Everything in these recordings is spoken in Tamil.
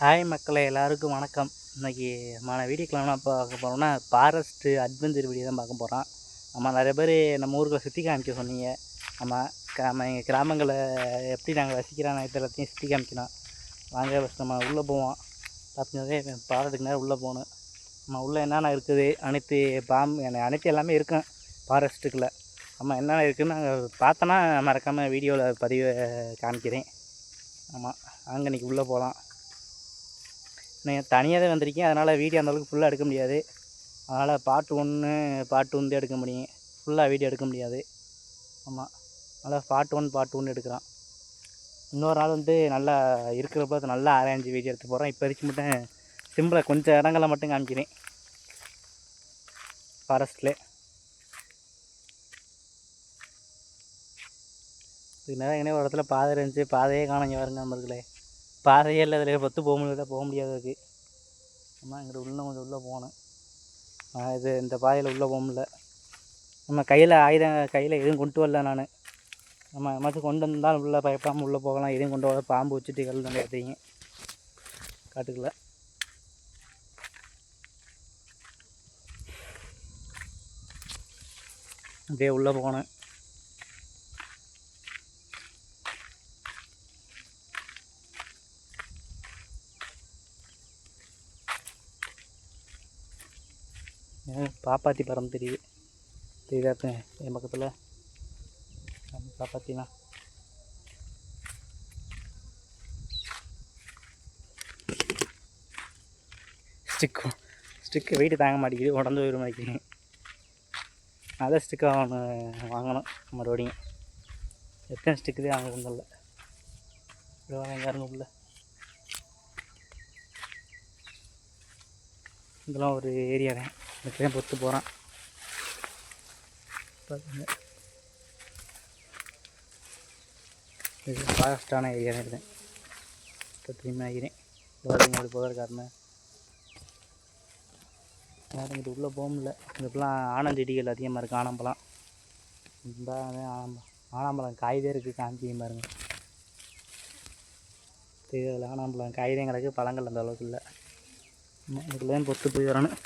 ஹாய் மக்களை எல்லாருக்கும் வணக்கம். இன்னைக்கு நம்ம வீடியோக்கில் என்ன பார்க்க போகிறோம்னா ஃபாரஸ்ட்டு அட்வென்ச்சர் வீடியோ தான் பார்க்க போகிறோம் நம்ம நிறைய பேர் நம்ம ஊருக்குள்ள சுற்றி காமிக்க சொன்னீங்க. நம்ம நம்ம எங்கள் கிராமங்களை எப்படி நாங்கள் வசிக்கிறோம் இது எல்லாத்தையும் சுற்றி காமிக்கணும். வாங்க ஃபஸ்ட் நம்ம உள்ளே போவோம். பார்த்தீங்கன்னாவே பாரத்துக்கு நேரம் உள்ளே போகணும். நம்ம உள்ளே என்னென்ன இருக்குது? அனைத்து பாம்பு அனைத்து எல்லாமே இருக்கும் ஃபாரஸ்ட்டுக்குள்ளே நம்ம என்னென்ன இருக்குதுன்னு நாங்கள் பார்த்தோன்னா மறக்காமல் வீடியோவில் பதிவு காமிக்கிறேன். ஆமாம் அங்கே இன்றைக்கி உள்ளே போகலாம். நான் தனியாக தான் வந்திருக்கேன். அதனால் வீடியோ அந்தளவுக்கு ஃபுல்லாக எடுக்க முடியாது. அதனால் பாட்டு ஒன்று பாட்டு வந்து எடுக்க முடியும். ஃபுல்லாக வீடியோ எடுக்க முடியாது. ஆமாம் அதனால் பாட்டு ஒன் பாட்டு ஒன்று எடுக்கிறான். இன்னொரு நாள் வந்து நல்லா இருக்கிறப்ப நல்லா அரேஞ்சு வீடியோ எடுத்து போகிறோம் இப்போதைக்கு மட்டும் சிம்பிளாக கொஞ்சம் இடங்களை மட்டும் காமிக்கிறேன். ஃபாரஸ்ட்டில் இதுக்கு நேரம் எங்கேனே ஒரு இடத்துல பாதை இருந்துச்சு. பாதையே காணங்க வருங்க நம்மளுக்குள்ளே பாதையே இல்லை அதில் பத்து போக முடியல போக முடியாது இருக்குது நம்ம இங்கிட்ட உள்ள கொஞ்சம் உள்ளே போகணும். நான் இது இந்த பாதையில் உள்ளே போக முடியல. நம்ம கையில் ஆயுதம் கையில் எதுவும் கொண்டு வரல நான். நம்ம எமாச்சும் கொண்டு வந்தால் உள்ளே பயப்படாமல் உள்ளே போகலாம். எதுவும் கொண்டு வர பாம்பு வச்சுட்டு கல் தண்டை காட்டுக்குள்ள. அப்படியே உள்ளே போனேன் பாப்பாத்தி படம் தெரியுது. தெரியுதா என் பக்கத்தில். பாப்பாத்தினா. ஸ்டிக்கு ஸ்டிக்கு வெயிட்டு தாங்க மாட்டேங்குது உடந்து போயிட மாட்டேங்குது அதான் ஸ்டிக்காக ஒன்று வாங்கணும் மறுபடியும். எத்தனை ஸ்டிக்கு தான் வாங்க முடியல இப்படி வாங்க எங்கே உள்ள. இதெல்லாம் ஒரு ஏரியா தான் இதுக்கு பொத்து போகிறான் இது ஃபாரஸ்டான ஏரியா இருக்குது இப்போ திரும்பி ஆகிறேன் பாருங்க ஒரு புதர் காரணம். வேறு இங்கிட்டு உள்ளே போக முடியல. இங்கெல்லாம் ஆனஞ்செடிகள் அதிகமாக இருக்குது ஆனம்பழம். இந்த ஆனம்பழம். ஆனாம்பழம் காய்தே இருக்குது காஞ்சியும் பாருங்க. தெரியல ஆனாம்பழம் காய்தே கிடக்கு. பழங்கள் அந்த அளவுக்கு இல்லை. இதுக்குள்ளேயும் பொத்து போய் வரணும்.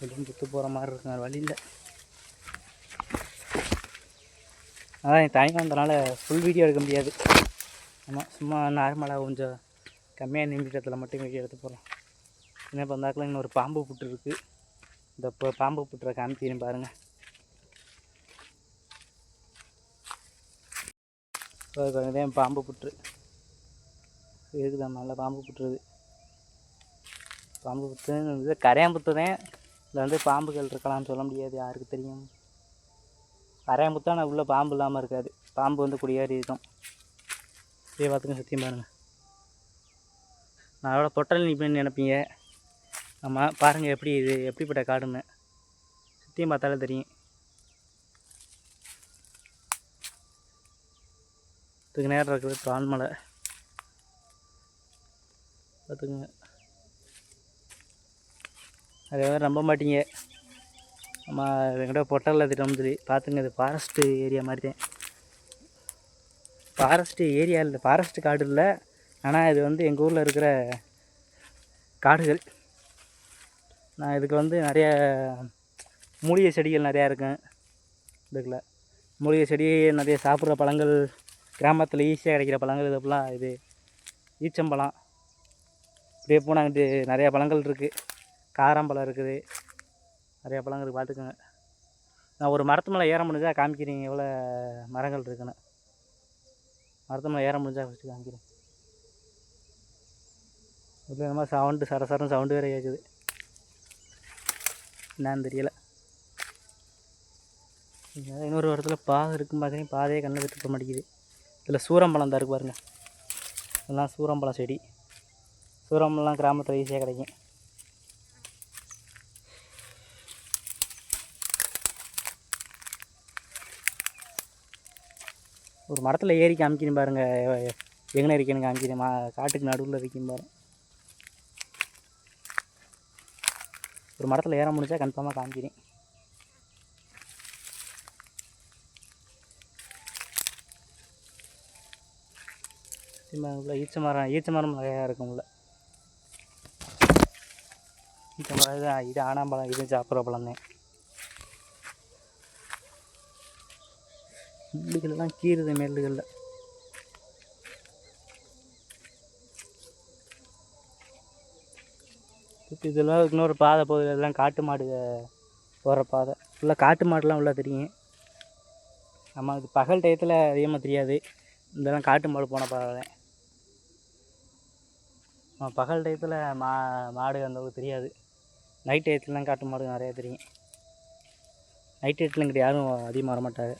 வெளியும் பொத்து போகிற மாதிரி இருக்குங்க வேறு வழி இல்லை. அதான் தனியாக வந்தனால ஃபுல் வீடியோ எடுக்க முடியாது. ஆமாம் சும்மா நார்மலாக கொஞ்சம் கம்மியாக நிமிடத்தில் மட்டும் வீடியோ எடுத்து போகிறோம் என்ன பண்ணாக்கில் இன்னொரு பாம்பு புட்டு இருக்குது இந்த இப்போ பாம்பு புட்டுற காமிக்கிறேன் பாருங்கள் இதே பாம்பு புற்று இருக்குதான் நல்லா பாம்பு புற்றுது பாம்பு புத்துன்னு கரையான் கரையாம்புத்து இதில் வந்து பாம்புகள் இருக்கலாம்னு சொல்ல முடியாது யாருக்கு தெரியும். கரையாம்புத்தா ஆனால் உள்ளே பாம்பு இல்லாமல் இருக்காது. பாம்பு வந்து குடியேறி இருக்கும். இதே பார்த்துங்க சத்தியம் பாருங்கள் நான் அதோட தொட்டல் நிற்பேன்னு நினைப்பீங்க. ஆமாம் பாருங்கள் எப்படி இது எப்படிப்பட்ட காடுன்னு. சுற்றியும் பார்த்தாலே தெரியும். இதுக்கு நேரம் இருக்கிறது பால்மலை பார்த்துக்குங்க. அதை மாதிரி நம்ப மாட்டீங்க. நம்ம எங்கிட்ட பொட்டலில் திட்டம் சொல்லி பார்த்துங்க இது ஃபாரஸ்ட்டு ஏரியா மாதிரி தான். ஃபாரஸ்ட்டு ஏரியா இல்லை ஃபாரஸ்ட்டு காடு இல்லை. ஆனால் இது வந்து எங்கள் ஊரில் இருக்கிற காடுகள். நான் இதுக்கு வந்து நிறைய மூலிகை செடிகள் நிறையா இருக்கும். இதுக்குள்ள மூலிகை செடி நிறைய சாப்பிட்ற பழங்கள் கிராமத்தில் ஈஸியாக கிடைக்கிற பழங்கள் இது அப்படிலாம் இது ஈச்சம்பழம். இப்படியே போனால் அங்கிட்டு நிறையா பழங்கள் இருக்குது காராம்பழம் இருக்குது. நிறையா பழங்கள் இருக்குது. பார்த்துக்கோங்க. நான் ஒரு மரத்து மேலே ஏற முடிஞ்சா காமிக்கிறீங்க. எவ்வளோ மரங்கள் இருக்குன்னு. மரத்து மேலே ஏற முடிஞ்சால் ஃபஸ்ட்டு காமிக்கிறேன். இல்லை என்னமோ சவுண்டு சர சரன்னு சவுண்டு வேறு கேட்குது. என்னன்னு தெரியலை. இன்னொரு வாரத்தில் பாதை இருக்கும் பார்க்குறேன் பாதையே கண்ணில் விட்டு மாட்டேங்குது. இதில் சூரம்பழம் தான் இருக்கு பாருங்கள் இதெல்லாம் சூரம்பழம் செடி. சூரம்பழம்லாம் கிராமத்தில் ஈஸியாக கிடைக்கும். ஒரு மரத்தில் ஏறி காமிக்கணும் பாருங்க. எங்கே இருக்கேன்னு காமிக்கணும் காட்டுக்கு நடுவில் இருக்கணும் பாருங்க ஒரு மரத்தில் ஏற முடிஞ்சா கன்ஃபார்மாக காமிக்கிறேன். உள்ள ஈச்ச மரம் ஈச்ச மரம் நிறையா இருக்கும் உள்ள. ஈச்ச மரம் இது இது ஆனாம்பழம் இது சாப்பிட்ற பழம் தான் முள்ளுகள்லாம் கீறுது மெல்லுகளில். இதெல்லாம் இன்னொரு பாதை போகுது. இதெல்லாம் காட்டு மாடு போகிற பாதை. ஃபுல்லாக காட்டு மாடுலாம் உள்ள தெரியும். நம்ம இது பகல் டயத்தில் அதிகமாக தெரியாது. இதெல்லாம் காட்டு மாடு போன பாதை தான் பகல் டயத்தில் மா மாடு அந்த அளவுக்கு தெரியாது. நைட் டயத்துலலாம் காட்டு மாடு நிறையா தெரியும். நைட் டயத்தில் இங்கிட்ட யாரும் அதிகமாக வர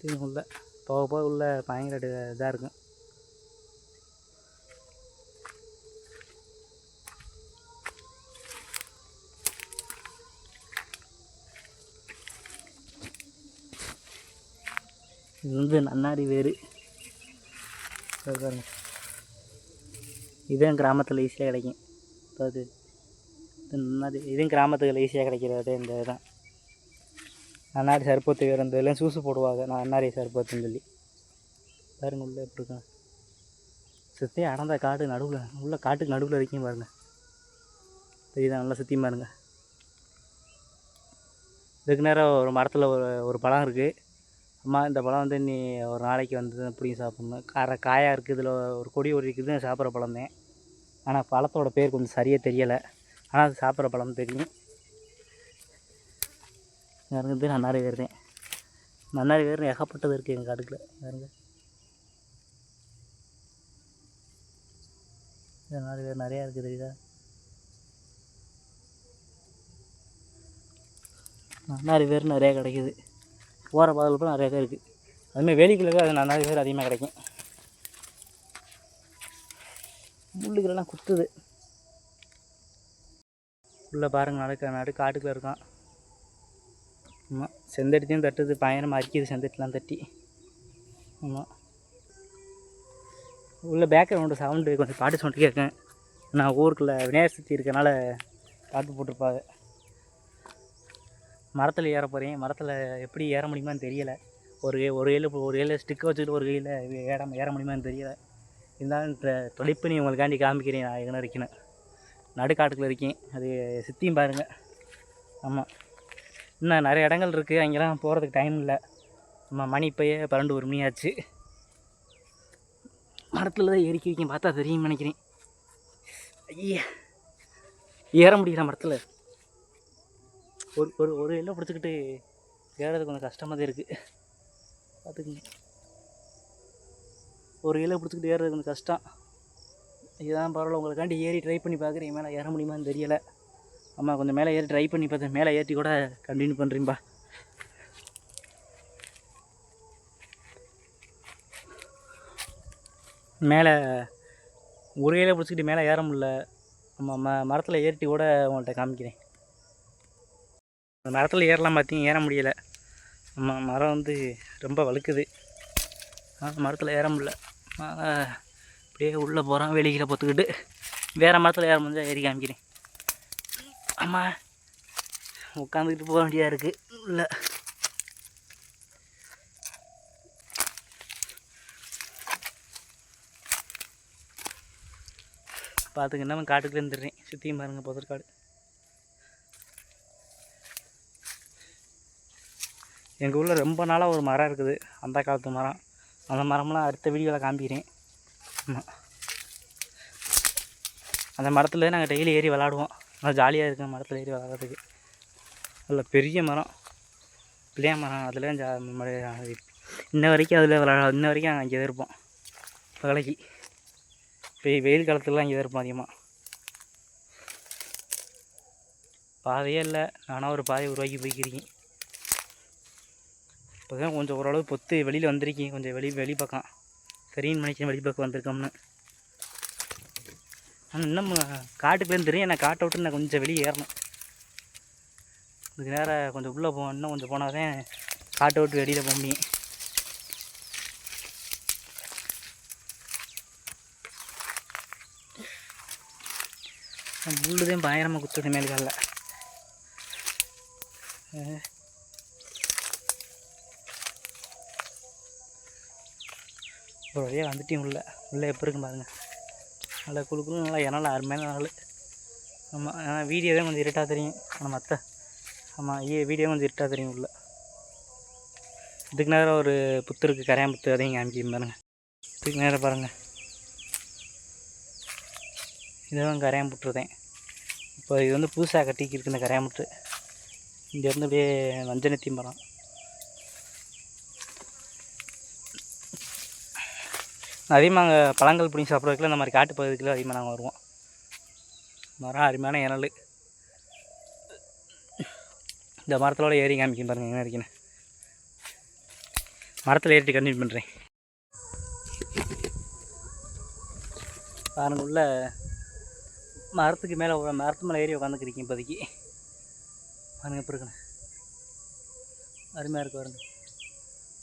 தெரியும் உள்ள போக போக உள்ள பயங்கர இதாக இருக்கும். இது வந்து நன்னாரி வேறு. பாருங்க. இதுவும் கிராமத்தில் ஈஸியாக கிடைக்கும். அதாவது இது நன்னாரி இதுவும் கிராமத்துக்கு ஈஸியாக கிடைக்கிறது இந்த இதுதான் நன்னாரி சர்பத்து வேறு எல்லாம் இதெல்லாம் போடுவாங்க. நான் நன்னாரி சர்பத்துன்னு சொல்லி. பாருங்க உள்ளே எப்படி இருக்கேன் சுற்றி அடந்த காடு நடுவில் உள்ள காட்டுக்கு நடுவில் இருக்கீங்க பாருங்க. தெரியுதா? நல்லா சுற்றி பாருங்க. இதுக்கு நேரம் ஒரு மரத்தில் ஒரு ஒரு பழம் இருக்குது அம்மா இந்த பழம் வந்து நீ ஒரு நாளைக்கு வந்து பிடிங்கி சாப்பிட்ணும். கார காயாக இருக்குது இதில் ஒரு கொடி ஒரு இருக்குது சாப்பிட்ற பழம் தான். ஆனால் பழத்தோட பேர் கொஞ்சம் சரியாக தெரியலை. ஆனால் அது சாப்பிட்ற பழம் தெரியும். இறங்குது நன்னாரி வேறு தான் நன்னாரி வேறு ஏகப்பட்டது இருக்குது எங்கள் காட்டுக்குள்ள. பாருங்க நன்னாரி வேறு நிறையா இருக்குது தெரியுதா? நன்னாரி வேறு நிறையா கிடைக்குது. போகிற பாதையில் கூட நிறையா தான் இருக்குது அதுமாதிரி வேலிக்குள்ளே அது நன்னாரி வேறு அதிகமாக கிடைக்கும். முள்ளுகளெல்லாம் குத்துது. உள்ளே பாருங்கள் நடக்க நடு காட்டுக்குள்ளே இருக்கான். ஆமாம் செந்தடித்தையும் தட்டுது பயணம் அரிக்குது செந்தட்டிலாம் தட்டி. ஆமாம் உள்ள பேக்ரவுண்டு சவுண்டு கொஞ்சம் பாட்டு சவுண்டு கேட்கேன். நான் ஊருக்குள்ளே விநாயகர் சுற்றி இருக்கனால பாட்டு போட்டிருப்பாங்க. மரத்தில் ஏற போகிறேன் மரத்தில் எப்படி ஏற முடியுமான்னு தெரியலை. ஒரு ஒரு கையில் ஒரு கையில் ஸ்டிக்கை வச்சுக்கிட்டு ஒரு கையில் ஏற ஏற முடியுமான்னு தெரியலை. இருந்தாலும் தொலைப்பு நீ உங்களுக்காண்டி காமிக்கிறேன். நான் எங்கே இருக்கேன்னு நடுக்காட்டுக்குள்ளே இருக்கேன். அது சுற்றியும் பாருங்கள் ஆமாம் இன்னும் நிறைய இடங்கள் இருக்குது அங்கெல்லாம் போகிறதுக்கு டைம் இல்லை. நம்ம மணி இப்போயே பன்னெண்டு ஒரு மணி ஆச்சு மரத்தில் தான் ஏறிக்கி வைக்க பார்த்தா தெரியும் நினைக்கிறேன். ஐயா. ஏற முடியல மரத்தில். ஒரு ஒரு ஒரு எல்லாம் பிடிச்சிக்கிட்டு ஏறது கொஞ்சம் கஷ்டமாக தான் இருக்குது பார்த்துக்குங்க. ஒரு இலை பிடிச்சிக்கிட்டு ஏறுறது கொஞ்சம் கஷ்டம். இதுதான் பரவாயில்ல. உங்களுக்காண்டி ஏறி ட்ரை பண்ணி பார்க்குறேன். மேலே ஏற முடியுமான்னு தெரியலை. அம்மா கொஞ்சம் மேலே ஏறி ட்ரை பண்ணி பார்த்தேன் மேலே ஏற்றி கூட கண்டினியூ பண்ணுறீம்பா மேலே ஒரு பிடிச்சிக்கிட்டு மேலே ஏற முடில நம்ம ம மரத்தில் ஏறிட்டு கூட உங்கள்கிட்ட காமிக்கிறேன். அந்த மரத்தில் ஏறலாம் பார்த்தீங்க ஏற முடியலை. நம்ம மரம் வந்து ரொம்ப வழுக்குது. மரத்தில் ஏற முடில அப்படியே உள்ளே போகிறோம் வெளியில் பொத்துக்கிட்டு. வேறு மரத்தில் ஏற முடிஞ்சால் ஏறி காமிக்கிறேன். அம்மா உட்காந்துக்கிட்டு போக வேண்டியதாக இருக்குது இல்லை பார்த்துங்க நம்ம காட்டுக்குள்ளே இருந்துடுறேன். சுற்றியும் பாருங்கள் புதற்காடு எங்கள் ஊரில் ரொம்ப நாளாக ஒரு மரம் இருக்குது. அந்த காலத்து மரம். அந்த மரம்லாம் அடுத்த வீடியோவில் காமிக்கிறேன். ஆமாம் அந்த மரத்தில் நாங்கள் டெய்லி ஏறி விளாடுவோம். நல்லா ஜாலியாக இருக்கும் மரத்தில் ஏறி வளர்கிறதுக்கு நல்ல பெரிய மரம். பிள்ளைய மரம். அதில் ஜா இன்ன வரைக்கும் அதில் விளாட இன்ன வரைக்கும் அங்கே தான் இருப்போம். பகலைக்கு. இப்போ வெயில் காலத்துலலாம் இங்கே தான் இருப்போம் அதிகமாக பாதையே இல்லை. நானாக ஒரு பாதையை உருவாக்கி போய்க்கிறீங்க இப்போ தான் கொஞ்சம் ஓரளவு பொத்து வெளியில் வந்திருக்கீங்க கொஞ்சம் வெளி வெளி பக்கம். சரின்னு நினைக்கிறேன் வெளி பக்கம் வந்திருக்கோம்னு. ஆனால் இன்னும் காட்டுக்குள்ளேருந்து தெரியும். நான் காட்டை விட்டு நான் கொஞ்சம் வெளியே ஏறணும். இதுக்கு நேரம் கொஞ்சம் உள்ளே போகணும் இன்னும் கொஞ்சம் போனால் தான் காட்டை விட்டு வெளியில் போக முடியும். முள்ளுதையும் பயங்கரமாக குத்துட்டு மேல் காலில். ஒரு வழியாக வந்துட்டேன் உள்ளே. உள்ளே எப்போ இருக்கும் பாருங்கள் நல்லா குழு குழு நல்லா இனால அருமையான நாள் ஆமாம் ஆனால் வீடியோ தான் கொஞ்சம் இருட்டாக தெரியும். ஆனால் மற்ற ஆமாம் ஏ வீடியோ கொஞ்சம் இருட்டாக தெரியும் உள்ள. இதுக்கு நேரம் ஒரு புத்து இருக்குது கரையான் புத்து அதையும் காமிக்க பாருங்க. இதுக்கு நேரம் பாருங்கள் இதுதான் கரையான் புட்டுருதேன் இப்போ இது வந்து புதுசாக கட்டிக்கிருக்கு இந்த கரையான் புட்டு இங்கேருந்து அப்படியே வஞ்சனத்தி மரம் அதிகமாக அங்கே பழங்கள் பிடிங்கி சாப்பிட்றதுக்குள்ள இந்த மாதிரி காட்டு பகுதிக்குள்ள அதிகமாக நாங்கள் வருவோம். மரம் அருமையான இனல். இந்த மரத்தோட ஏறி காமிக்கும் பாருங்க என்ன இருக்குன்னு மரத்தில் ஏறிட்டு கண்டினியூ பண்ணுறேன் பாருங்க உள்ள மரத்துக்கு மேலே மரத்து மேலே ஏறி உட்காந்துக்கிறீங்க இப்போதைக்கு. பாருங்க எப்படி இருக்கணும். அருமையாக இருக்கு பாருங்க.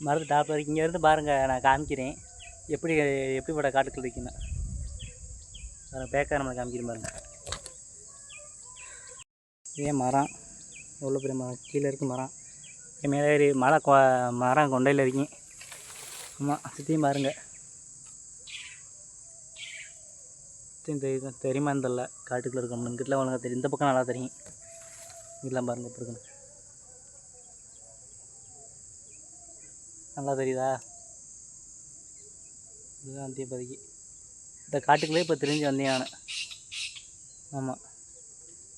மரத்து டாப் வரைக்கும் இங்கேருந்து பாருங்கள் நான் காமிக்கிறேன். எப்படி எப்படிப்பட்ட காட்டுக்குள்ள இருக்குன்னு அதை பேக்காக நம்மளை காமிக்கிறேன் பாருங்க. இதே மரம். எவ்வளோ பெரிய மரம்? கீழே இருக்கு மரம். இங்க மேலே ஏறி மலை கொ மரம் கொண்டையில் இருக்கீங்க. ஆமாம் சுற்றியும் பாருங்க. இந்த தெரியுமா தெரில காட்டுக்குள்ளே இருக்கோம் இங்கிட்டலாம் ஒழுங்கா தெரியும். இந்த பக்கம் நல்லா தெரியும். இதெல்லாம் பாருங்கள் எப்படி இருக்குன்னு நல்லா தெரியுதா? இதுதான் தீபதிக்கு. இந்த காட்டுக்குள்ளே இப்போ தெரிஞ்சு வந்தேன் நான். ஆமாம்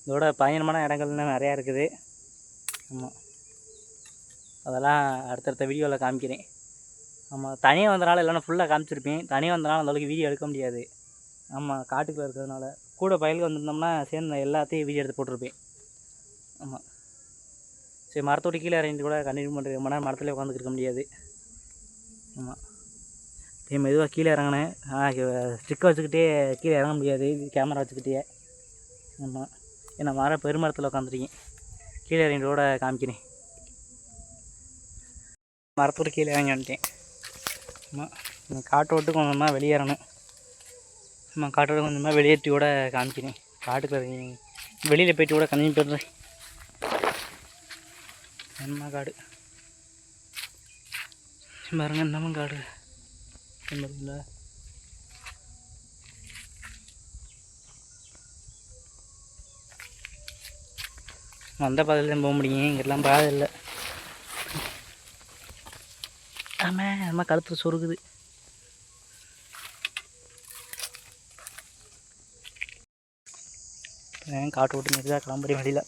இதோட பயணமான இடங்கள்லாம் நிறையா இருக்குது. ஆமாம் அதெல்லாம் அடுத்தடுத்த வீடியோவில் காமிக்கிறேன். ஆமாம் தனியாக வந்தனால இல்லைன்னா ஃபுல்லாக காமிச்சிருப்பேன். தனியாக வந்தனால அந்தளவுக்கு வீடியோ எடுக்க முடியாது. ஆமாம் காட்டுக்குள்ளே இருக்கிறதுனால. கூட பயலுக்கு வந்திருந்தோம்னா சேர்ந்து எல்லாத்தையும் வீடியோ எடுத்து போட்டிருப்பேன். ஆமாம் சரி மரத்தோட கீழே இறங்கி கூட கண்டினியூ பண்ணுறது ரொம்ப நேரம் மரத்துலேயே உட்காந்துட்டு இருக்க முடியாது. ஆமாம் இப்போ மெதுவாக கீழே இறங்கினேன். ஸ்டிக்கை வச்சுக்கிட்டே கீழே இறங்க முடியாது. கேமரா வச்சுக்கிட்டே. ஆமாம் ஏன்னா மர பெருமரத்தில் உட்காந்துருக்கேன் கீழே இறங்கிட்டோட காமிக்கிறேன். மரத்தோட கீழே இறங்கி வந்துட்டேன். ஆமாம் இந்த காட்டை விட்டு கொஞ்சமாக வெளியேறணும் ஆமாம் காட்டோட கொஞ்சமாக வெளியேற்றி கூட காமிக்கிறேன். காட்டுக்குள்ள இறங்கி வெளியில் போயிட்டு கூட கம்மி பண்ணுறேன் என்ன காடு? பாருங்க நம்ம காடு? பாருங்களா வந்த பாதையில் தான் போக முடியும். இங்கெல்லாம் பாதை இல்லை. ஆமாம் நம்ம கழுத்து சொருகுது. ஏன் காட்டு விட்டு மெதுவாக கிளம்புறி வழியில்.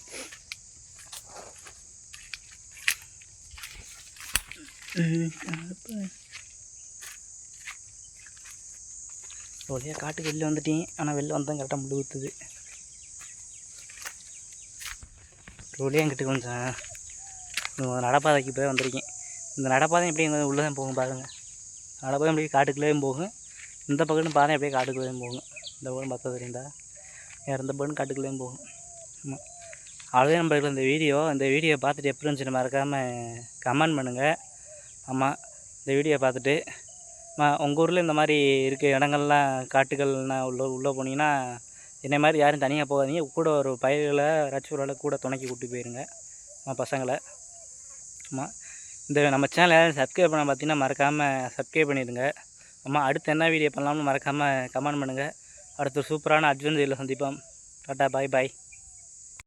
வழியாக காட்டுக்கு வெளில வந்துட்டேன். ஆனால் வெளில வந்தால் கரெக்டாக முள்ளு குத்துது. வழியாக என்கிட்ட கொஞ்சம் நடப்பாதைக்கு போய் வந்திருக்கேன். இந்த நடப்பாதை எப்படி எங்கே உள்ளே தான் போகும் பாருங்கள் நடப்பாதை அப்படியே காட்டுக்குள்ளேயும் போகும். இந்த பக்கம்னு பாதை அப்படியே காட்டுக்குள்ளேயும் போகும். இந்த பக்கம் பார்த்தா தெரியுந்தா வேறு இந்த பக்கம் காட்டுக்குள்ளேயும் போகும். ஆமாம் அவ்வளோதான் நம்மளுக்கு இந்த வீடியோ இந்த வீடியோ பார்த்துட்டு எப்படி இருந்துச்சுன்னு மறக்காமல் கமெண்ட் பண்ணுங்கள் ஆமாம் இந்த வீடியோ பார்த்துட்டு உங்கள் ஊரில் இந்த மாதிரி இருக்க இடங்கள்லாம் காட்டுகள்லாம் உள்ள உள்ளே போனீங்கன்னா என்னை மாதிரி யாரும் தனியாக போகாதீங்க. கூட ஒரு பயிர்களை ஏதாச்சும் ஒரு கூட துணைக்கி கூட்டி போயிருங்க. நம்ம பசங்களை. ஆமாம் இந்த நம்ம சேனலை சப்ஸ்கிரைப் பண்ண பார்த்தீங்கன்னா மறக்காமல் சப்ஸ்கிரைப் பண்ணிடுங்க. ஆமாம் அடுத்து என்ன வீடியோ பண்ணலாம்னு மறக்காமல் கமெண்ட் பண்ணுங்கள் அடுத்த சூப்பரான அட்வென்ச்சரில் சந்திப்போம். டாட்டா பாய் பாய்